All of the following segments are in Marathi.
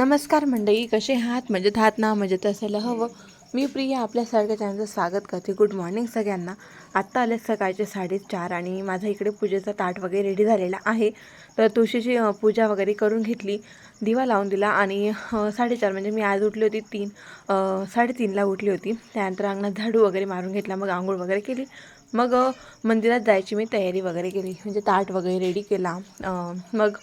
नमस्कार मंडळी कसे आहात? मजेत आहात ना? मजेत असायला हवं. मी प्रिया आपल्या सारख्या स्वागत करते. गुड मॉर्निंग सगळ्यांना. आत्ता आले सकाळचे साडेचार आणि माझा इकडे पूजेचा ताट वगैरे रेडी झालेला आहे. तर तुळशीची पूजा वगैरे करून घेतली दिवा लावून दिला आणि साडेचार म्हणजे मी आज उठली होती तीन साडेतीनला उठली होती. त्यानंतर अंगणात झाडू वगैरे मारून घेतला मग आंघोळ वगैरे केली. मग मंदिरात जायची मी तयारी वगैरे केली. म्हणजे ताट वगैरे रेडी केला. मग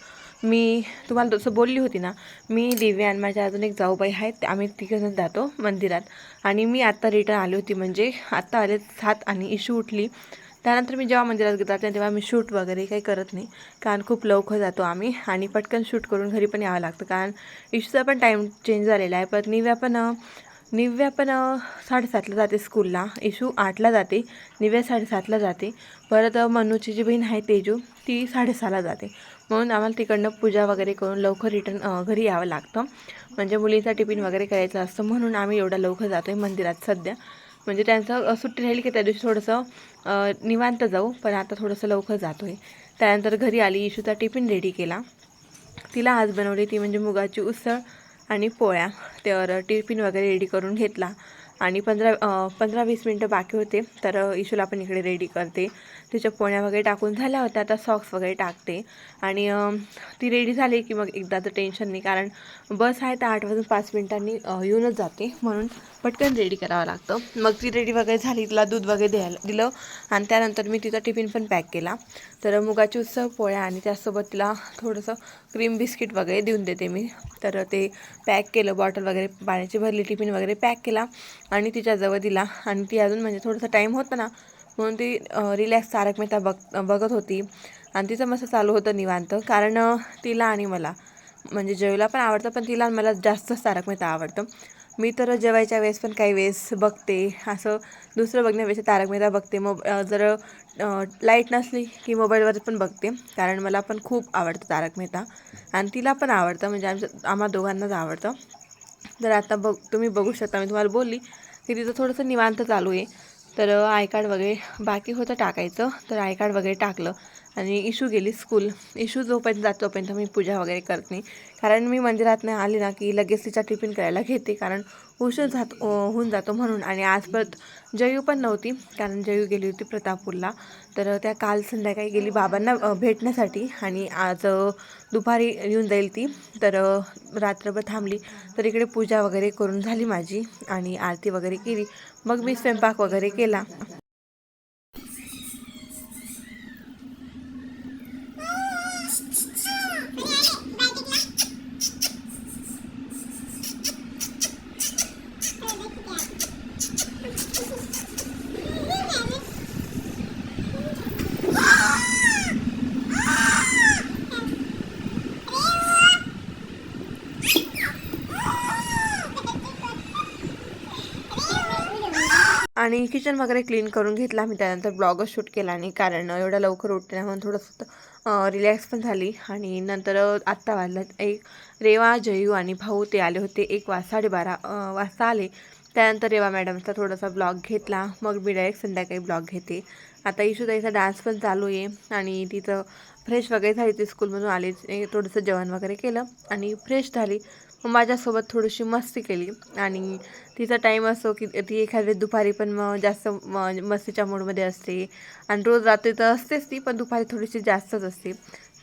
मी तुम्हाला तसं बोलली होती ना मी दिव्या आणि माझ्या अजून एक जाऊबाई आहेत आम्ही तिघंजण जातो मंदिरात. आणि मी आत्ता रिटर्न आली होती म्हणजे आत्ता आले सात आणि इशू उठली. त्यानंतर मी जेव्हा मंदिरात जाते तेव्हा मी शूट वगैरे काही करत नाही. कारण खूप लवकर जातो आम्ही आणि पटकन शूट करून घरी पण यावं लागतं. कारण इशूचा पण टाईम चेंज झालेला आहे. परत निव्या पण निव्या पण साडेसातला जाते स्कूलला. इशू आठला जाते निव्या साडेसातला जाते. परत मनूची जी बहीण आहे तेजू ती साडेसहाला जाते. म्हणून आम्हाला तिकडनं पूजा वगैरे करून लवकर रिटर्न घरी यावं लागतं. म्हणजे मुलीचा टिफिन वगैरे करायचा असतं म्हणून आम्ही एवढा लवकर जातो आहे मंदिरात सध्या. म्हणजे त्यांचं सुट्टी राहिली की त्या दिवशी थोडंसं निवांत जाऊ पण आता थोडंसं लवकर जातो आहे त्यानंतर घरी आली इशूचा टिफिन रेडी केला. तिला आज बनवली ती म्हणजे मुगाची उसळ. आणि पोळ्या. तर टिफिन वगैरे रेडी करून घेतला. आणि पंधरा पंधरा वीस मिनटं बाकी होते. तर इशूला पण इकडे रेडी करते. तिच्या पोळ्या वगैरे टाकून झाल्या होत्या. आता सॉक्स वगैरे टाकते. आणि ती रेडी झाली की मग एकदा तर टेन्शन नाही. कारण बस आहे तर आठ वाजून पाच मिनिटांनी येऊनच जाते. म्हणून पटकन रेडी करावं लागतं. मग ती रेडी वगैरे झाली. तिला दूध वगैरे द्यायला दिलं. आणि त्यानंतर मी तिचा टिफिन पण पॅक केला. तर मुगाची उत्सव पोळ्या आणि त्यासोबत तिला थोडंसं क्रीम बिस्किट वगैरे देऊन देते मी. तर ते पॅक केलं. बॉटल वगैरे पाण्याची भरली टिफिन वगैरे पॅक केला. आणि तिच्याजवळ दिला. आणि ती अजून म्हणजे थोडंसं टाईम होता ना म्हणून ती रिलॅक्स तारक मेहता बघ बघत होती. आणि तिचं मस्त चालू होतं निवांत. कारण तिला आणि मला म्हणजे जेवायला पण आवडतं पण तिला आणि मला जास्तच तारक मेहता आवडतं. मी तर जेवायच्या वेळेस पण काही वेळेस बघते. असं दुसरं बघण्यापेक्षा तारक मेहता बघते. मोब जर लाइट नसली की मोबाईलवर पण बघते. कारण मला पण खूप आवडतं तारक मेहता. आणि तिला पण आवडतं. म्हणजे आमच्या आम्हा दोघांनाच आवडतं. तर आता बघ तुम्ही बघू शकता मी तुम्हाला बोलली की तिथं थोडंसं निवांत चालू आहे. तर आय कार्ड वगैरे बाकी होतं टाकायचं. तर आय कार्ड वगैरे टाकलं. आणि इशू गेली स्कूल. इशू जोपर्यंत जात तोपर्यंत मी पूजा वगैरे करत नाही. कारण मी मंदिरात नाही आली ना की लगेच तिचा टिफिन करायला घेते. कारण उशीर जात होऊन जातो म्हणून. आणि आज परत जयू पण नव्हती कारण जयू गेली होती प्रतापपूरला. तर त्या काल संध्याकाळी गेली बाबांना भेटण्यासाठी. आणि आज दुपारी येऊन जाईल ती. तर रात्रभर थांबली. तर इकडे पूजा वगैरे करून झाली माझी. आणि आरती वगैरे केली. मग मी स्वयंपाक वगैरे केला. आणि किचन वगैरे क्लीन करून घेतला. मी त्यानंतर ब्लॉगच शूट केला आणि कारण एवढं लवकर उठते ना म्हणून थोडंसं रिलॅक्स पण झाली. आणि नंतर आत्ता वाजल्यात एक रेवा जयू आणि भाऊ ते आले होते. एक वाज साडेबारा वाजता आले. त्यानंतर रेवा मॅडमचा थोडासा ब्लॉग घेतला. मग मी डायरेक्ट संध्याकाळी ब्लॉग घेते. आता इशूताईचा डान्स पण चालू आहे. आणि तिचं फ्रेश वगैरे झाली ती स्कूलमधून आली थोडंसं जेवण वगैरे केलं. आणि फ्रेश झाली. मग माझ्यासोबत थोडीशी मस्ती केली. आणि तिचा टाईम असो की ती एखाद्या दुपारी पण मग जास्त म- मस्तीच्या मूडमध्ये असते. आणि रोज रात्री तर असतेच ती पण दुपारी थोडीशी जास्तच असते.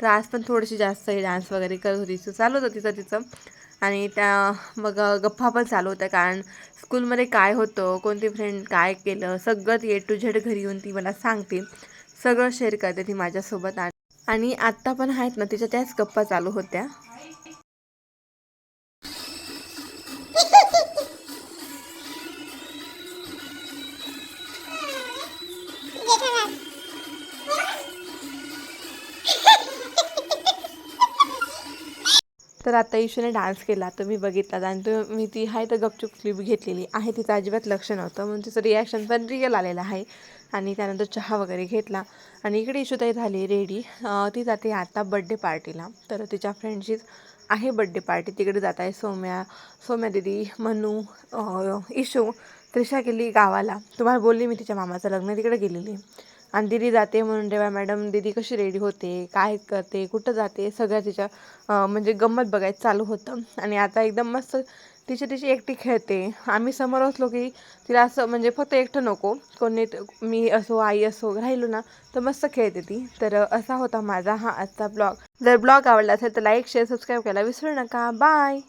तर आज पण थोडीशी जास्त डान्स वगैरे करत होती. चालू होतं तिचं तिचं. आणि त्या मग गप्पा पण चालू होत्या. कारण स्कूलमध्ये काय होतं कोणती फ्रेंड काय केलं सगळं ए टू झेड घरी येऊन ती मला सांगते. सगळं शेअर करते ती माझ्यासोबत. आणि आत्ता पण आहेत ना तिच्या त्याच गप्पा चालू होत्या. तर आता इशूने डान्स केला तर मी बघितला आणि तो मी ती आहे तर गपचूप क्लिप घेतलेली आहे. तिचं अजिबात लक्ष नव्हतं म्हणून तिचं रिॲक्शन पण रिअल आलेलं आहे. आणि त्यानंतर चहा वगैरे घेतला. आणि इकडे इशूताई झाली रेडी ती जाते आता बड्डे पार्टीला तर तिच्या फ्रेंडचीच आहे बड्डे पार्टी तिकडे जात आहे सौम्या सौम्या दिदी मनू इशू त्रिशा गेली गावाला. तुम्हाला बोलली मी तिच्या मामाचं लग्न तिकडे गेलेली. आणि दिदी जाते म्हणून रेवा मॅडम दिदी कशी रेडी होते काय करते कुठं जाते सगळ्या तिच्या म्हणजे गंमत बघायचं चालू होतं. आणि आता एकदम मस्त तिची तिची एकटी खेळते. आम्ही समोर असलो की तिला असं म्हणजे फक्त एकटं नको. कोणी मी असो आई असो राहिलो ना तर मस्त खेळते ती. तर असा होता माझा हा आजचा ब्लॉग. जर ब्लॉग आवडला असेल तर लाईक शेअर सबस्क्राईब करायला विसरू नका. बाय!